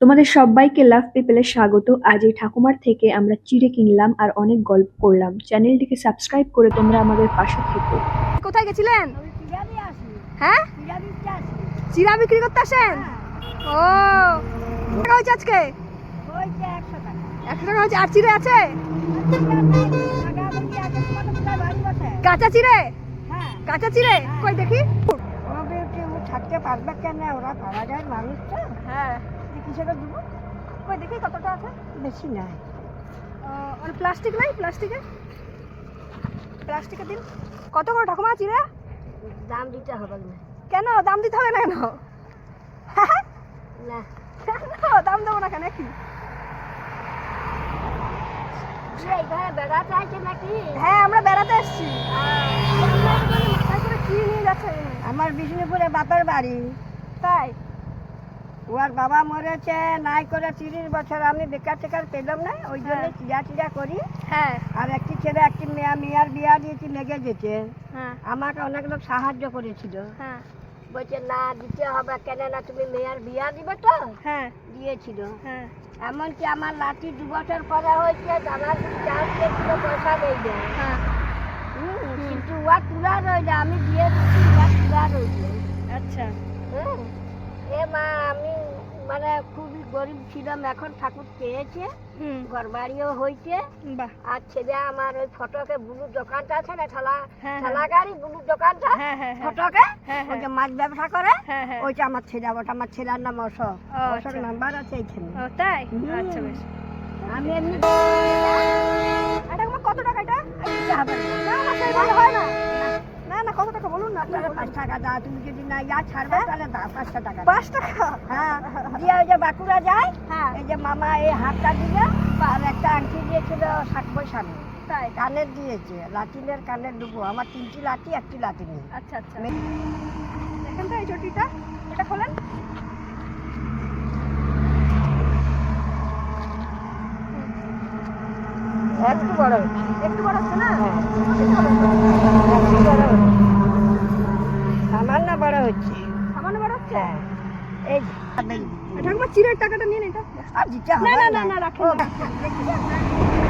তোমাদের সবাইকে লাভ পিপলে স্বাগত। আজ এই ঠাকুমার থেকে আমরা চিড়ে কিনলাম আর অনেক গল্প করলাম। চ্যানেলটিকে সাবস্ক্রাইব করে তোমরা আমাদের পাশে থেকো। কোথায় গেছিলেন? আমি পিজারি আসি। হ্যাঁ? চিরা বিক্রি করতে আসেন? ও। টাকা হয়েছে আজকে? একশো টাকা। হয়েছে। আর চিড়ে আছে? কাঁচা চিড়ে? হ্যাঁ। কাঁচা চিড়ে? কই দেখি। থাকতে পারবে কেন? ওরা পাওয়া যায় মানুষ তো। হ্যাঁ। কিসে করে দেবো। কই দেখি কতটা আছে? বেশি নাই। আর প্লাস্টিক নাই? প্লাস্টিকে প্লাস্টিকে দিন। কত করে ঠাকুমা চিড়ে? দাম দিতে হবে না। কেন? দাম দিতে হবে না কেন? না। কেন? দাম দেবো না কেন কি হ্যাঁ আমরা বেড়াতে এসেছি। আমার বিষ্ণুপুরে বাপের বাড়ি। তাই? ওর বাবা মরেছে নাই করে তিরিশ বছর আমি বেকার টেকার পেলাম না ওই জন্য হ্যাঁ। চিড়া চিড়া করি। হ্যাঁ। আর একটি ছেলে একটি মেয়া মেয়ার বিয়া দিয়েছি লেগে যেতে হ্যাঁ। আমাকে অনেক লোক সাহায্য করেছিল। হ্যাঁ। বলছে না দিতে হবে কেন না তুমি মেয়ার বিয়া দিবে তো? হ্যাঁ। দিয়েছিল। হ্যাঁ। এমনকি আমার লাঠি দু বছর পরে হয়েছে দাদার চাল দিয়েছিল পয়সা নেই দেয়। হ্যাঁ। কিন্তু ওয়া তুলা রইলে আমি দিয়ে দিচ্ছি ওয়া তুলা রইলে। আচ্ছা। হ্যাঁ এ মা আমি মানে খুবই গরিব ছিলাম এখন ঠাকুর পেয়েছে ঘর বাড়িও হয়েছে। আর ছেলে আমার ওই ফটোকে বুলুর দোকানটা আছে না ঠেলা হ্যাঁ, ঠেলা গাড়ি বুলুর দোকানটা হ্যাঁ হ্যাঁ হ্যাঁ। ফটোকে হ্যাঁ, হ্যাঁ। যে মাছ ব্যবসা করে হ্যাঁ হ্যাঁ। ওইটা আমার ছেলে ওটা আমার ছেলের নাম অশোক। অশোক আচ্ছা। নাম্বার আছে এইখানে। তাই? আচ্ছা বেশ। আমি এমনি এটা কত টাকা এটা? হবে। না। হয় না কত টাকা বলুন না? আপনারা পাঁচ টাকা দাও তুমি যদি না ইয়া ছাড়বে তাহলে দাও পাঁচটা টাকা পাঁচ টাকা? হ্যাঁ দিয়ে ওই যে বাঁকুড়া যায় হ্যাঁ। এই যে মামা এই হাতটা দিলে আর একটা আংটি দিয়েছিল ষাট পয়সা নেই তাই? কানের দিয়েছে লাটিনের কানের ডুবো আমার তিনটি লাঠি একটি লাঠি নেই আচ্ছা আচ্ছা। দেখেন তো এই চটিটা এটা খোলেন। একটু বড়। একটু বড় হচ্ছে না? হ্যাঁ এই ঠাকুমা চিরের টাকাটা নিন এটা। আর দিতে হবে না, না, না, না, রাখেন ও, না।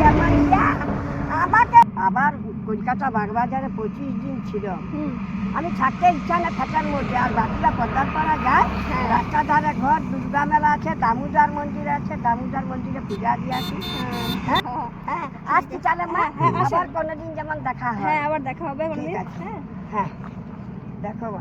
যেমন আমাকে আবার কলকাতা বাগবাজারে পঁচিশ দিন ছিল। আমি থাকতে ইচ্ছা না থাকার মধ্যে আর বাকিটা পদ্মার পাড়া যায় হ্যাঁ। রাস্তার ধারে ঘর দুর্গা মেলা আছে দামোদর মন্দির আছে দামোদর মন্দিরে পূজা দিয়ে আসি হ্যাঁ হ্যাঁ আসছি তাহলে মা। হ্যাঁ, হ্যাঁ। আবার কোনোদিন যেমন দেখা হয়। হ্যাঁ আবার দেখা হবে কোনোদিন হ্যাঁ। হ্যাঁ দেখো গো,